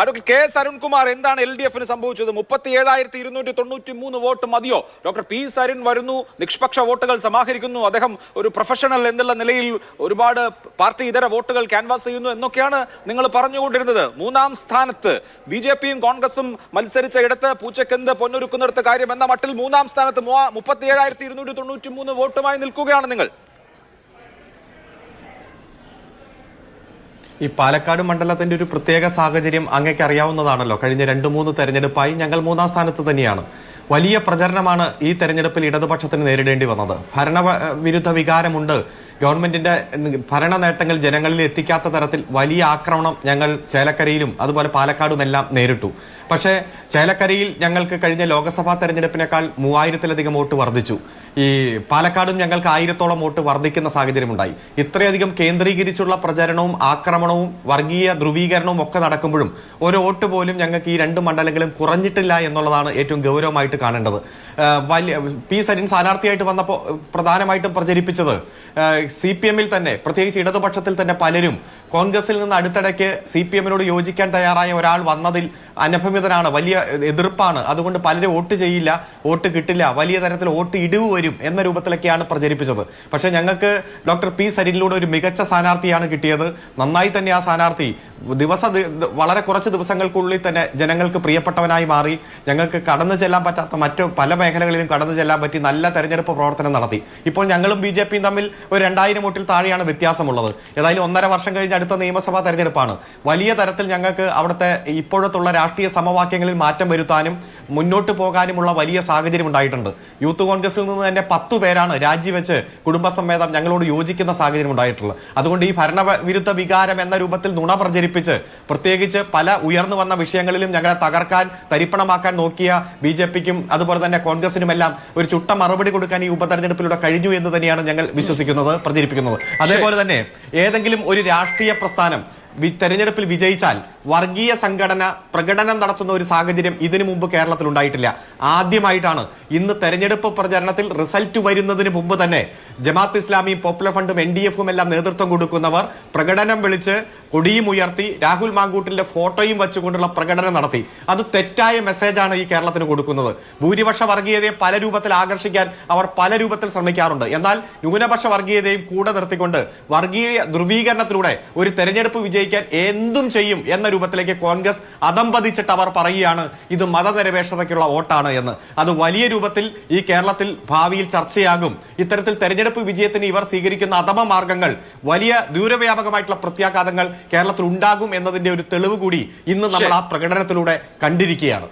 Advocate K S Arunkumar എന്താണ് L D എഫിന് സംഭവിച്ചത്? മുപ്പത്തി ഏഴായിരത്തി ഇരുന്നൂറ്റി തൊണ്ണൂറ്റി മൂന്ന് വോട്ട് മതിയോ? ഡോക്ടർ പി സരുൺ വരുന്നു നിഷ്പക്ഷ വോട്ടുകൾ സമാഹരിക്കുന്നു അദ്ദേഹം ഒരു പ്രൊഫഷണൽ എന്നുള്ള നിലയിൽ ഒരുപാട് പാർട്ടി ഇതര വോട്ടുകൾ ക്യാൻവാസ് ചെയ്യുന്നു എന്നൊക്കെയാണ് നിങ്ങൾ പറഞ്ഞുകൊണ്ടിരുന്നത്. മൂന്നാം സ്ഥാനത്ത് ബി ജെ പിയും കോൺഗ്രസും മത്സരിച്ച ഇടത്ത് പൂച്ചക്കെന്ത് പൊന്നൊരുക്കുന്നിടത്ത് കാര്യം എന്ന മട്ടിൽ മൂന്നാം സ്ഥാനത്ത് മുപ്പത്തി ഏഴായിരത്തി ഇരുന്നൂറ്റി തൊണ്ണൂറ്റി മൂന്ന് വോട്ടുമായി നിൽക്കുകയാണ് നിങ്ങൾ. ഈ പാലക്കാട് മണ്ഡലത്തിന്റെ ഒരു പ്രത്യേക സാഹചര്യം അങ്ങേക്ക് അറിയാവുന്നതാണല്ലോ. കഴിഞ്ഞ രണ്ട് മൂന്ന് തെരഞ്ഞെടുപ്പായി ഞങ്ങൾ മൂന്നാം സ്ഥാനത്ത് തന്നെയാണ്. വലിയ പ്രചരണമാണ് ഈ തെരഞ്ഞെടുപ്പിൽ ഇടതുപക്ഷത്തിന് നേരിടേണ്ടി വന്നത്. ഭരണ വിരുദ്ധ വികാരമുണ്ട്. ഗവൺമെന്റിന്റെ ഭരണ നേട്ടങ്ങൾ ജനങ്ങളിൽ എത്തിക്കാത്ത തരത്തിൽ വലിയ ആക്രമണം ഞങ്ങൾ ചേലക്കരയിലും അതുപോലെ പാലക്കാടുമെല്ലാം നേരിട്ടു. പക്ഷേ ചേലക്കരയിൽ ഞങ്ങൾക്ക് കഴിഞ്ഞ ലോക്സഭാ തെരഞ്ഞെടുപ്പിനേക്കാൾ മൂവായിരത്തിലധികം വോട്ട് വർദ്ധിച്ചു. ഈ പാലക്കാടും ഞങ്ങൾക്ക് ആയിരത്തോളം വോട്ട് വർദ്ധിക്കുന്ന സാഹചര്യമുണ്ടായി. ഇത്രയധികം കേന്ദ്രീകരിച്ചുള്ള പ്രചരണവും ആക്രമണവും വർഗീയ ധ്രുവീകരണവും ഒക്കെ നടക്കുമ്പോഴും ഒരു വോട്ട് പോലും ഞങ്ങൾക്ക് ഈ രണ്ട് മണ്ഡലങ്ങളും കുറഞ്ഞിട്ടില്ല എന്നുള്ളതാണ് ഏറ്റവും ഗൗരവമായിട്ട് കാണേണ്ടത്. വലിയ പി സരിൻ സ്ഥാനാർത്ഥിയായിട്ട് വന്നപ്പോൾ പ്രധാനമായിട്ടും പ്രചരിപ്പിച്ചത് സി പി എമ്മിൽ തന്നെ പ്രത്യേകിച്ച് ഇടതുപക്ഷത്തിൽ തന്നെ പലരും കോൺഗ്രസിൽ നിന്ന് അടുത്തിടയ്ക്ക് സി പി എമ്മിനോട് യോജിക്കാൻ തയ്യാറായ ഒരാൾ വന്നതിൽ അനഭമ്യതനാണ് വലിയ എതിർപ്പാണ്. അതുകൊണ്ട് പലരും വോട്ട് ചെയ്യില്ല വോട്ട് കിട്ടില്ല വലിയ തരത്തിൽ വോട്ട് ഇടിവ് വരും എന്ന രൂപത്തിലൊക്കെയാണ് പ്രചരിപ്പിച്ചത്. പക്ഷേ ഞങ്ങൾക്ക് ഡോക്ടർ പി സരിനിലൂടെ ഒരു മികച്ച സ്ഥാനാർത്ഥിയാണ് കിട്ടിയത്. നന്നായി തന്നെ ആ സ്ഥാനാർത്ഥി ദിവസ വളരെ കുറച്ച് ദിവസങ്ങൾക്കുള്ളിൽ തന്നെ ജനങ്ങൾക്ക് പ്രിയപ്പെട്ടവനായി മാറി. ഞങ്ങൾക്ക് കടന്നു ചെല്ലാൻ പറ്റാത്ത മറ്റു പല മേഖലകളിലും കടന്നു ചെല്ലാൻ പറ്റി നല്ല തെരഞ്ഞെടുപ്പ് പ്രവർത്തനം നടത്തി. ഇപ്പോൾ ഞങ്ങളും ബി ജെ പിയും തമ്മിൽ ഒരു രണ്ടായിരം വോട്ടിൽ താഴെയാണ് വ്യത്യാസമുള്ളത്. ഏതായാലും ഒന്നര വർഷം കഴിഞ്ഞ് അടുത്ത നിയമസഭാ തെരഞ്ഞെടുപ്പാണ്. വലിയ തരത്തിൽ ഞങ്ങൾക്ക് അവിടുത്തെ ഇപ്പോഴത്തുള്ള രാഷ്ട്രീയ സമവാക്യങ്ങളിൽ മാറ്റം വരുത്താനും മുന്നോട്ട് പോകാനുമുള്ള വലിയ സാഹചര്യം ഉണ്ടായിട്ടുണ്ട്. യൂത്ത് കോൺഗ്രസിൽ നിന്ന് തന്നെ പത്തു പേരാണ് രാജിവെച്ച് കുടുംബസമേതം ഞങ്ങളോട് യോജിക്കുന്ന സാഹചര്യം ഉണ്ടായിട്ടുള്ളത്. അതുകൊണ്ട് ഈ ഭരണവിരുദ്ധ വികാരം എന്ന രൂപത്തിൽ നുണ പ്രചരിപ്പിച്ച് പ്രത്യേകിച്ച് പല ഉയർന്നു വന്ന വിഷയങ്ങളിലും ഞങ്ങളെ തകർക്കാൻ തരിപ്പണമാക്കാൻ നോക്കിയ ബി ജെ പിക്കും അതുപോലെ തന്നെ കോൺഗ്രസിനുമെല്ലാം ഒരു ചുട്ട മറുപടി കൊടുക്കാൻ ഈ ഉപതെരഞ്ഞെടുപ്പിലൂടെ കഴിഞ്ഞു എന്ന് തന്നെയാണ് ഞങ്ങൾ വിശ്വസിക്കുന്നത് പ്രചരിപ്പിക്കുന്നത്. അതേപോലെ തന്നെ ഏതെങ്കിലും ഒരു രാഷ്ട്രീയ പ്രസ്ഥാനം തെരഞ്ഞെടുപ്പിൽ വിജയിച്ചാൽ വർഗീയ സംഘടന പ്രകടനം നടത്തുന്ന ഒരു സാഹചര്യം ഇതിനു മുമ്പ് കേരളത്തിൽ ഉണ്ടായിട്ടില്ല. ആദ്യമായിട്ടാണ് ഇന്ന് തെരഞ്ഞെടുപ്പ് പ്രചരണത്തിൽ റിസൾട്ട് വരുന്നതിന് മുമ്പ് തന്നെ ജമാഅത്ത് ഇസ്ലാമിയും പോപ്പുലർ ഫണ്ടും എൻ ഡി എഫും എല്ലാം നേതൃത്വം കൊടുക്കുന്നവർ പ്രകടനം വിളിച്ച് കൊടിയും ഉയർത്തി രാഹുൽ മാങ്കൂട്ടിന്റെ ഫോട്ടോയും വെച്ചുകൊണ്ടുള്ള പ്രകടനം നടത്തി. അത് തെറ്റായ മെസ്സേജാണ് ഈ കേരളത്തിന് കൊടുക്കുന്നത്. ഭൂരിപക്ഷ വർഗീയതയെ പല രൂപത്തിൽ ആകർഷിക്കാൻ അവർ പല രൂപത്തിൽ ശ്രമിക്കാറുണ്ട്. എന്നാൽ ന്യൂനപക്ഷ വർഗീയതയും കൂടെ നിർത്തിക്കൊണ്ട് വർഗീയ ധ്രുവീകരണത്തിലൂടെ ഒരു തെരഞ്ഞെടുപ്പ് വിജയിക്കാൻ എന്തും ചെയ്യും എന്ന രൂപത്തിലേക്ക് കോൺഗ്രസ് അതമ്പതിച്ചിട്ട് അവർ പറയുകയാണ് ഇത് മതനിരപേക്ഷതയ്ക്കുള്ള വോട്ടാണ് എന്ന്. അത് വലിയ രൂപത്തിൽ ഈ കേരളത്തിൽ ഭാവിയിൽ ചർച്ചയാകും. ഇത്തരത്തിൽ തെരഞ്ഞെടുപ്പ് വിജയത്തിന് ഇവർ സ്വീകരിക്കുന്ന അധമ മാർഗങ്ങൾ വലിയ ദൂരവ്യാപകമായിട്ടുള്ള പ്രത്യാഘാതങ്ങൾ കേരളത്തിൽ ഉണ്ടാകും എന്നതിന്റെ ഒരു തെളിവ് കൂടി ഇന്ന് നമ്മൾ ആ പ്രകടനത്തിലൂടെ കണ്ടിരിക്കുകയാണ്.